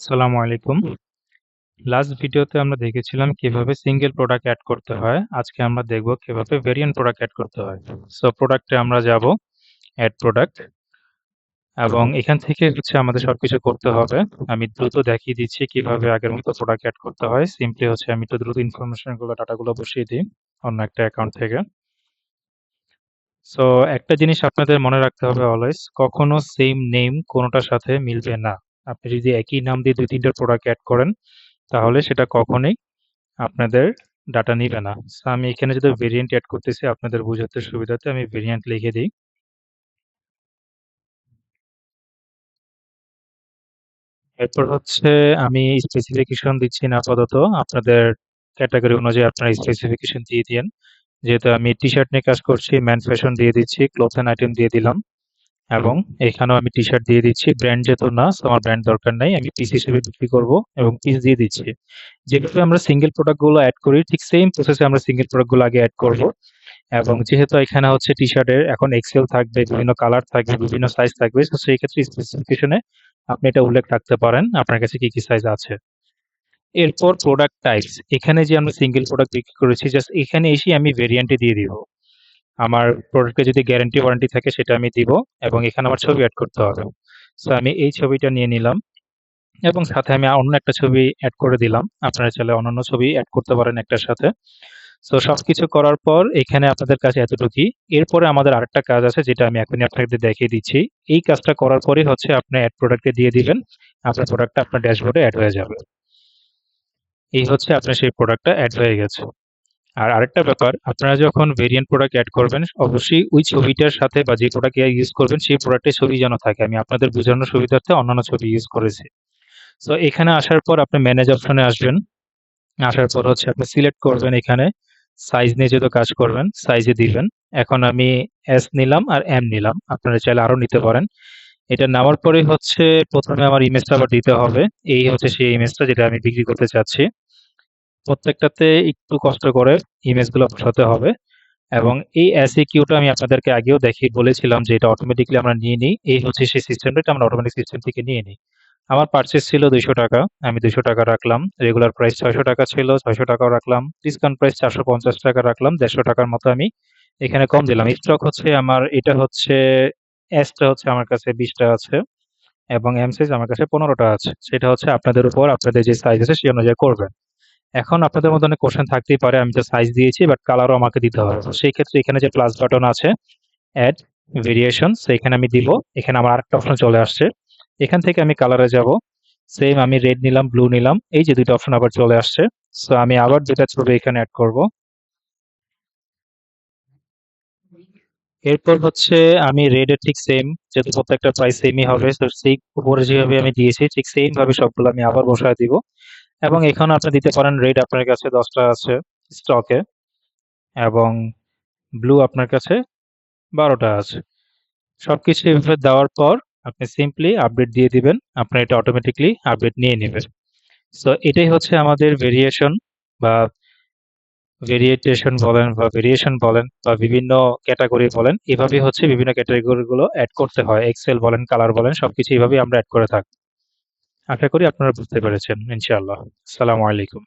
আসসালামু আলাইকুম। লাস্ট ভিডিওতে আমরা দেখেছিলাম কীভাবে সিঙ্গেল প্রোডাক্ট অ্যাড করতে হয়। আজকে আমরা দেখব কীভাবে ভেরিয়েন্ট প্রোডাক্ট অ্যাড করতে হয়। সো প্রোডাক্টে আমরা যাব অ্যাড প্রোডাক্ট এবং এখান থেকে হচ্ছে আমাদের সবকিছু করতে হবে। আমি দ্রুত দেখিয়ে দিচ্ছি কীভাবে আগের মতো প্রোডাক্ট অ্যাড করতে হয়। সিম্পলি হচ্ছে আমি তো দ্রুত ইনফরমেশনগুলো ডাটাগুলো বসিয়ে দিই অন্য একটা অ্যাকাউন্ট থেকে। সো একটা জিনিস আপনাদের মনে রাখতে হবে অলওয়েজ কখনো সেম নেম কোনোটার সাথে মিলবে না। আপনি যদি একই নাম দিয়ে দুই তিনটা প্রোডাক্ট অ্যাড করেন তাহলে সেটা কখনোই আপনাদের ডাটা নিবে না। আমি এখানে যদি ভেরিয়েন্ট অ্যাড করতেছি আপনাদের বোঝাতে সুবিধাতে আমি ভেরিয়েন্ট লিখে দিই। এরপর হচ্ছে আমি স্পেসিফিকেশন দিচ্ছি না আপাতত। আপনাদের ক্যাটাগরি অনুযায়ী আপনারা স্পেসিফিকেশন দিয়ে দিন যেহেতু আমি টি শার্ট নিয়ে কাজ করছি ম্যান ফ্যাশন দিয়ে দিচ্ছি ক্লোথ অ্যান্ড আইটেম দিয়ে দিলাম। এবং এখানেও আমি টি শার্ট দিয়ে দিচ্ছি। ব্র্যান্ড যেহেতু না আমার ব্র্যান্ড দরকার নাই, আমি পিস হিসেবে বিক্রি করব এবং পিস দিয়ে দিচ্ছি। যেভাবে আমরা সিঙ্গেল প্রোডাক্টগুলো অ্যাড করি, ঠিক সেম প্রসেসে আমরা সিঙ্গেল প্রোডাক্টগুলো আগে অ্যাড করব। এবং যেহেতু এখানে হচ্ছে টি শার্টের এখন এক্সেল থাকবে, বিভিন্ন কালার থাকবে, বিভিন্ন সাইজ থাকবে তো সেই ক্ষেত্রে স্পেসিফিকেশনে আপনি এটা উল্লেখ রাখতে পারেন, আপনার কাছে কি কি সাইজ আছে। এরপর প্রোডাক্ট টাইপস এখানে যে আমরা সিঙ্গেল প্রোডাক্ট বিক্রি করেছি জাস্ট এখানে এসে আমি ভেরিয়েন্টে দিয়ে দিব। আমার প্রোডাক্টে যদি গ্যারান্টি ওয়ারেন্টি থাকে, সেটা আমি দিব এবং এখানে আমার ছবি অ্যাড করতে হবে। সো আমি এই ছবিটা নিয়ে নিলাম এবং সাথে আমি অন্য একটা ছবি অ্যাড করে দিলাম। আপনারা চাইলে অন্যান্য ছবি অ্যাড করতে পারেন একটার সাথে। সো সব কিছু করার পর এখানে আপনাদের কাছে এতটুকুই এরপরে আমাদের আরেকটা কাজ আছে, যেটা আমি এখনই আপনাদের দেখিয়ে দিচ্ছি। এই কাজটা করার পরে হচ্ছে আপনি অ্যাড প্রোডাক্টে দিয়ে দিবেন, আপনার প্রোডাক্টটা আপনার ড্যাশবোর্ডে অ্যাড হয়ে যাবে। এই হচ্ছে আপনার সেই প্রোডাক্টটা অ্যাড হয়ে গেছে। আর আরেকটা ব্যাপার, আপনারা যখন ভেরিয়েন্ট প্রোডাক্ট অ্যাড করবেন, অবশ্যই ওই ছবিটার সাথে বা যে প্রোডাক্ট ইউজ করবেন, সেই প্রোডাক্টের ছবি যেন থাকে। আমি আপনাদের বোঝানোর সুবিধার্থে অন্যান্য ছবি ইউজ করেছি। সো এখানে আসার পর আপনি ম্যানেজ অপশনে আসবেন। আসার পর হচ্ছে আপনি সিলেক্ট করবেন এখানে সাইজ নিয়ে যেহেতু কাজ করবেন সাইজে দিবেন। এখন আমি এস নিলাম আর এম নিলাম। আপনারা চাইলে আরও নিতে পারেন। এটা নামার পরে হচ্ছে প্রথমে আমার ইমেজটা আবার দিতে হবে। এই হচ্ছে সেই ইমেজটা যেটা আমি বিক্রি করতে চাচ্ছি। প্রত্যেকটাতে একটু কষ্ট করে ইমেজগুলো বসাতে হবে। এবং এই এসি কিউটা আমি আপনাদেরকে আগেও দেখি, বলেছিলাম যে এটা অটোমেটিকলি আমরা নিয়ে নিই। এই হচ্ছে সেই সিস্টেমটা আমরা অটোমেটিক সিস্টেম থেকে নিয়ে নিই। আমার পারচেস ছিল দুইশো টাকা, আমি দুইশো টাকা রাখলাম। রেগুলার প্রাইস ছয়শো টাকা ছিল, ছয়শো টাকাও রাখলাম। ডিসকাউন্ট প্রাইস চারশো পঞ্চাশ টাকা রাখলাম, দেড়শো টাকার মতো আমি এখানে কম দিলাম। স্টক হচ্ছে আমার, এটা হচ্ছে এসটা হচ্ছে আমার কাছে বিশটা আছে এবং এম সাইজ আমার কাছে পনেরোটা আছে। সেটা হচ্ছে আপনাদের উপর, আপনাদের যে সাইজ আছে, সেই অনুযায়ী করবেন। এখন আপনাদের মধ্যে অনেক কোশ্চেন থাকতেই পারে আমি তো সাইজ দিয়েছি বাট কালারও আমাকে দিতে হবে। সেই ক্ষেত্রে এখানে যে প্লাস বাটন আছে অ্যাড ভেরিয়েশন এখানে আমি দিব। এখানে আমার আরেকটা অপশন চলে আসছে। এখান থেকে আমি কালারে যাব। সেম আমি রেড নিলাম ব্লু নিলাম এই যে দুটো অপশন আবার চলে আসছে। সো আমি আবার যেটা ছবি এখানে অ্যাড করব। এরপর হচ্ছে আমি রেড এর ঠিক সেম যেহেতু প্রত্যেকটা প্রাইস সেমই হবে তো সেই উপরে যেভাবে আমি দিয়েছি ঠিক সেম ভাবে সবগুলো আমি আবার বসায় দিব। এবং এখানে আপনি দিতে পারেন রেড আপনার কাছে দশটা আছে স্টকে, এবং ব্লু আপনার কাছে বারোটা আছে। সবকিছু এভাবে দেওয়ার পর আপনি সিম্পলি আপডেট দিয়ে দিবেন আপনার এটা অটোমেটিকলি আপডেট নিয়ে নেবেন। সো এটাই হচ্ছে আমাদের ভেরিয়েশন বা ভেরিয়েটেশন বলেন বা ভেরিয়েশন বলেন বা বিভিন্ন ক্যাটাগরি বলেন, এভাবেই হচ্ছে বিভিন্ন ক্যাটাগরিগুলো অ্যাড করতে হয়। এক্সেল বলেন কালার বলেন, সবকিছু এইভাবে আমরা অ্যাড করে থাকি। আশা করি আপনারা বুঝতে পেরেছেন ইনশাআল্লাহ। আসসালামু আলাইকুম।